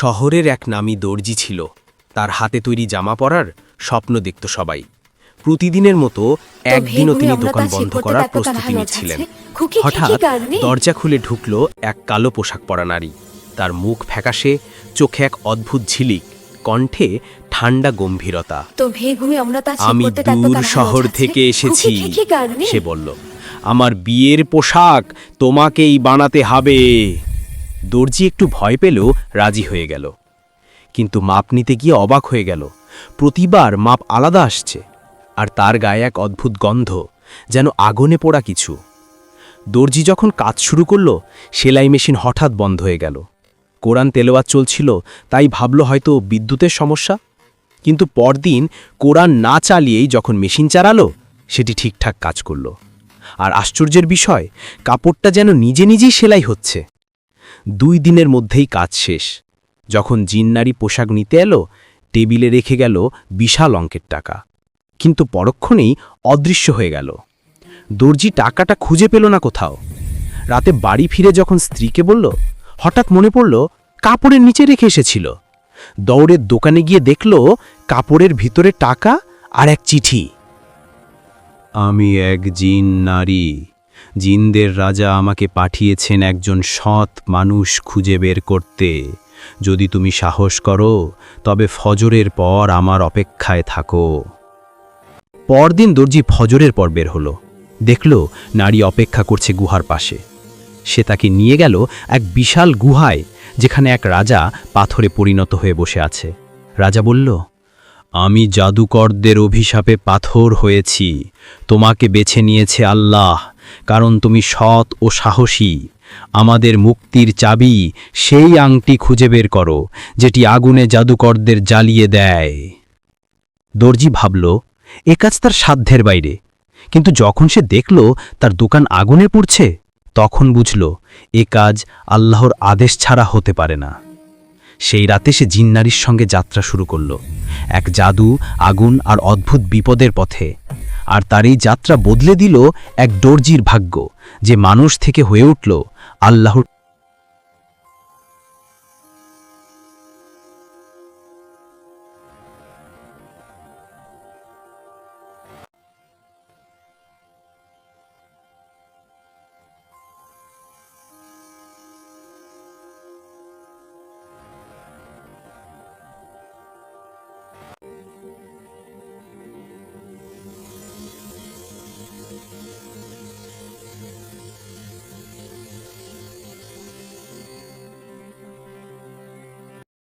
শহরের এক নামী দর্জি ছিল। তার হাতে তৈরি জামা পরার স্বপ্ন দেখত সবাই। প্রতিদিনের মতো একদিনও তিনি দোকান বন্ধ করার প্রস্তুতি নিচ্ছিলেন। হঠাৎ দরজা খুলে ঢুকল এক কালো পোশাক পরা নারী। তার মুখ ফ্যাকাশে চোখে এক অদ্ভুত ঝিলিক কণ্ঠে ঠান্ডা গম্ভীরতা। আমি দূর শহর থেকে এসেছি সে বলল। আমার বিয়ের পোশাক তোমাকেই বানাতে হবে। দর্জি একটু ভয় পেলেও রাজি হয়ে গেল। কিন্তু মাপ নিতে গিয়ে অবাক হয়ে গেল। প্রতিবার মাপ আলাদা আসছে, আর তার গায়ে এক অদ্ভুত গন্ধ, যেন আগুনে পোড়া কিছু। দর্জি যখন কাজ শুরু করল, সেলাই মেশিন হঠাৎ বন্ধ হয়ে গেল। কোরআন তেলোয়াত চলছিল, তাই ভাবল হয়তো বিদ্যুতের সমস্যা। কিন্তু পরদিন কোরআন না চালিয়েই যখন মেশিন চালালো, সেটি ঠিকঠাক কাজ করল। আর আশ্চর্যের বিষয়, কাপড়টা যেন নিজে নিজেই সেলাই হচ্ছে। দুই দিনের মধ্যেই কাজ শেষ। যখন জিন্নারি পোশাক নিতে এলো, টেবিলে রেখে গেল বিশাল অঙ্কের টাকা। কিন্তু পরক্ষণেই অদৃশ্য হয়ে গেল। দর্জি টাকাটা খুঁজে পেল না কোথাও। রাতে বাড়ি ফিরে যখন স্ত্রীকে বলল, হঠাৎ মনে পড়ল, কাপড়ের নিচে রেখে এসেছিল। দৌড়ের দোকানে গিয়ে দেখল, কাপড়ের ভিতরে টাকা আর এক চিঠি। আমি এক জিন নারী। জিনদের রাজা আমাকে পাঠিয়েছেন একজন সৎ মানুষ খুঁজে বের করতে। যদি তুমি সাহস করো, তবে ফজরের পর আমার অপেক্ষায় থাকো। পরদিন দর্জি ফজরের পর বের হলো। দেখল নারী অপেক্ষা করছে গুহার পাশে। সে তাকে নিয়ে গেল এক বিশাল গুহায়, যেখানে এক রাজা পাথরে পরিণত হয়ে বসে আছে। রাজা বলল, আমি জাদুকরদের অভিশাপে পাথর হয়েছি। তোমাকে বেছে নিয়েছে আল্লাহ। কারণ তুমি সৎ ও সাহসী। আমাদের মুক্তির চাবি সেই আংটি খুঁজে বের করো, যেটি আগুনে জাদুকরদের জ্বালিয়ে দেয়। দর্জি ভাবল, এ কাজ তার সাধ্যের বাইরে। কিন্তু যখন সে দেখল তার দোকান আগুনে পুড়ছে, তখন বুঝল, এ কাজ আল্লাহর আদেশ ছাড়া হতে পারে না। সেই রাতে সে জিন্নারির সঙ্গে যাত্রা শুরু করল। এক জাদু, আগুন আর অদ্ভুত বিপদের পথে আর তার এই যাত্রা বদলে দিল এক দর্জির ভাগ্য, যে মানুষ থেকে হয়ে উঠল আল্লাহর